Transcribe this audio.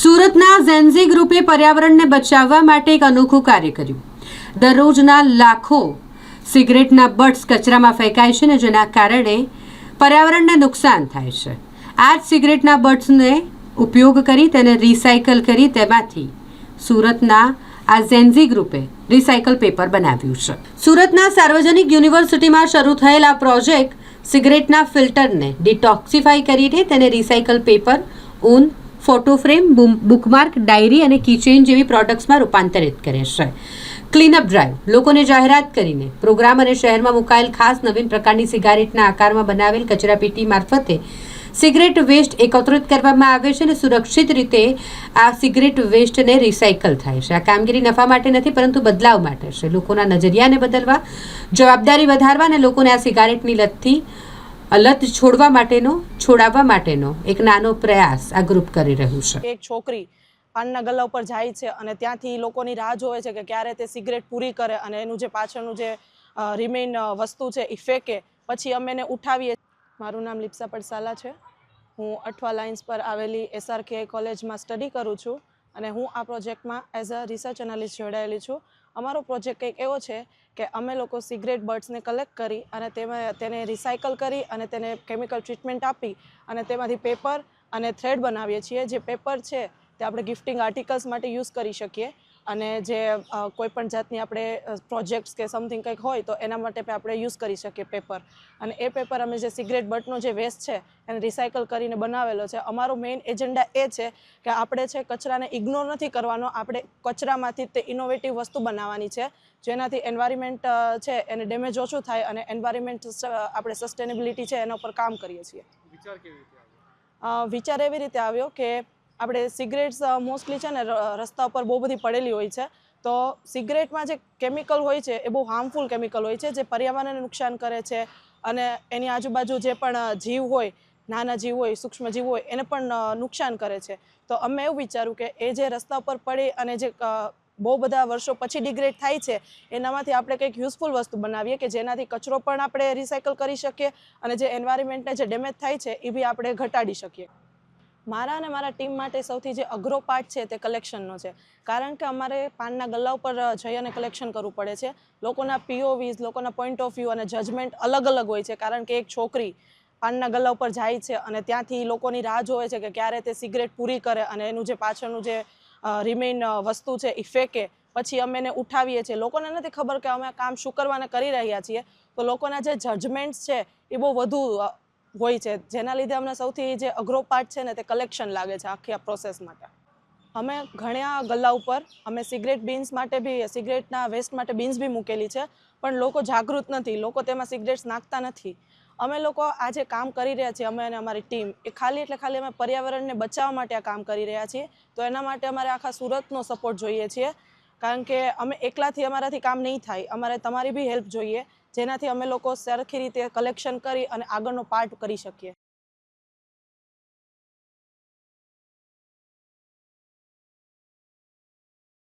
સુરતના ઝેન્ઝી ગ્રુપે પર્યાવરણને બચાવવા માટે એક અનોખું કાર્ય કર્યું. દરરોજના લાખો સિગરેટના બટ્સ કચરામાં ફેંકાય છે ને જેના કારણે પર્યાવરણને નુકસાન થાય છે. આ જ સિગરેટના બટ્સને ઉપયોગ કરી તેને રિસાયકલ કરી તેમાંથી સુરતના આ ઝેન્ઝી ગ્રુપે રિસાયકલ પેપર બનાવ્યું છે. સુરતના સાર્વજનિક યુનિવર્સિટીમાં શરૂ થયેલ આ પ્રોજેક્ટ સિગરેટના ફિલ્ટરને ડિટોક્સિફાઈ કરીને તેને રિસાયકલ પેપર, ઊન ફોટો ફ્રેમ બુકમાર્ક, ડાયરી અને કિચેન જેવી પ્રોડક્ટ્સમાં રૂપાંતરિત કરે છે. ક્લીનઅપ ડ્રાઈવ લોકોને જાહેરાત કરીને પ્રોગ્રામ અને શહેરમાં મુકાયેલ ખાસ નવીન પ્રકારની સિગારેટના આકારમાં બનાવેલ કચરાપેટી મારફતે સિગરેટ વેસ્ટ એકત્રિત કરવામાં આવે છે અને સુરક્ષિત રીતે આ સિગરેટ વેસ્ટને રિસાયકલ થાય છે. આ કામગીરી નફા માટે નથી, પરંતુ બદલાવ માટે છે. લોકોના નજરિયાને બદલવા, જવાબદારી વધારવા અને લોકોને આ સિગારેટની લતથી લત છોડવા માટેનો, છોડાવવા માટેનો એક નાનો પ્રયાસ આ ગ્રુપ કરી રહ્યું છે. એક છોકરી પાનના ગલ્લા ઉપર જાય છે અને ત્યાંથી લોકોની રાહ જોવે છે કે ક્યારે તે સિગરેટ પૂરી કરે અને એનું જે પાછળનું જે રિમેઇન વસ્તુ છે એ ફેંકે. પછી અમે એને ઉઠાવીએ મારું નામ લિપ્સા પડસાલા છે. હું અઠવા લાઇન્સ પર આવેલી એસઆરકે કોલેજમાં સ્ટડી કરું છું અને હું આ પ્રોજેક્ટમાં એઝ અ રિસર્ચ એનાલિસ્ટ જોડાયેલી છું. અમારો પ્રોજેક્ટ કંઈક એવો છે કે અમે લોકો સિગરેટ બર્ડ્સને કલેક્ટ કરી અને તેમાં તેને રિસાયકલ કરી અને તેને કેમિકલ ટ્રીટમેન્ટ આપી અને તેમાંથી પેપર અને થ્રેડ બનાવીએ છીએ. જે પેપર છે તે આપણે ગિફ્ટિંગ આર્ટિકલ્સ માટે યુઝ કરી શકીએ. અને જે કોઈ પણ જાતની આપણે પ્રોજેક્ટ્સ કે સમથિંગ કંઈક હોય તો એના માટે પણ આપણે યુઝ કરી શકીએ પેપર અને એ પેપર અમે જે સિગરેટ બટનો જે વેસ્ટ છે એને રિસાયકલ કરીને બનાવેલો છે. અમારો મેઇન એજન્ડા એ છે કે આપણે છે કચરાને ઇગ્નોર નથી કરવાનો આપણે કચરામાંથી તે ઇનોવેટિવ વસ્તુ બનાવવાની છે જેનાથી એન્વાયરમેન્ટ છે એને ડેમેજ ઓછું થાય અને એન્વાયરમેન્ટ આપણે સસ્ટેનેબિલિટી છે એના ઉપર કામ કરીએ છીએ. વિચાર એવી રીતે આવ્યો કે આપણે સિગરેટ્સ મોસ્ટલી છે ને રસ્તા ઉપર બહુ બધી પડેલી હોય છે. તો સિગરેટમાં જે કેમિકલ હોય છે, એ બહુ હાર્મફુલ કેમિકલ હોય છે, જે પર્યાવરણને નુકસાન કરે છે અને એની આજુબાજુ જે પણ જીવ હોય, નાના જીવ હોય, સૂક્ષ્મ જીવ હોય, એને પણ નુકસાન કરે છે. તો અમે એવું વિચાર્યું કે એ જે રસ્તા ઉપર પડી અને જે બહુ બધા વર્ષો પછી ડિગ્રેડ થાય છે, એનામાંથી આપણે કંઈક યુઝફુલ વસ્તુ બનાવીએ કે જેનાથી કચરો પણ આપણે રિસાયકલ કરી શકીએ અને જે એન્વાયરમેન્ટને જે ડેમેજ થાય છે, એ બી આપણે ઘટાડી શકીએ. મારા અને મારા ટીમ માટે સૌથી જે અઘરો પાર્ટ છે તે કલેક્શનનો છે. કારણ કે અમારે પાનના ગલ્લા ઉપર જઈ અને કલેક્શન કરવું પડે છે. લોકોના પીઓવીઝ લોકોના પોઈન્ટ ઓફ વ્યૂ અને જજમેન્ટ અલગ અલગ હોય છે. કારણ કે એક છોકરી પાનના ગલ્લા ઉપર જાય છે અને ત્યાંથી લોકોની રાહ જોવે છે કે ક્યારે તે સિગરેટ પૂરી કરે અને એનું જે પાછળનું જે રિમેઇન વસ્તુ છે એ ફેંકે. પછી અમે એને ઉઠાવીએ છીએ. લોકોને નથી ખબર કે અમે કામ શું કરવાને કરી રહ્યા છીએ. તો લોકોના જે જજમેન્ટ્સ છે એ બહુ વધુ હોય છે. જેના લીધે અમને સૌથી જે અઘરો પાર્ટ છે ને તે કલેક્શન લાગે છે આખી આ પ્રોસેસ માટે. અમે ઘણા ગલ્લા ઉપર, અમે સિગરેટ બીન્સ માટે બી સિગરેટના વેસ્ટ માટે બીન્સ બી મૂકેલી છે, પણ લોકો જાગૃત નથી. લોકો તેમાં સિગરેટ્સ નાખતા નથી. અમે લોકો આ જે કામ કરી રહ્યા છીએ, અમે અને અમારી ટીમ એ ખાલી એટલે ખાલી અમે પર્યાવરણને બચાવવા માટે આ કામ કરી રહ્યા છીએ, તો એના માટે અમારે આખા સુરતનો સપોર્ટ જોઈએ છીએ. કારણ કે અમે એકલાથી અમારાથી કામ નહીં થાય. અમારે તમારી બી હેલ્પ જોઈએ. જેનાથી અમે લોકો સરખી રીતે કલેક્શન કરી અને આગળનો પાર્ટ કરી શકીએ.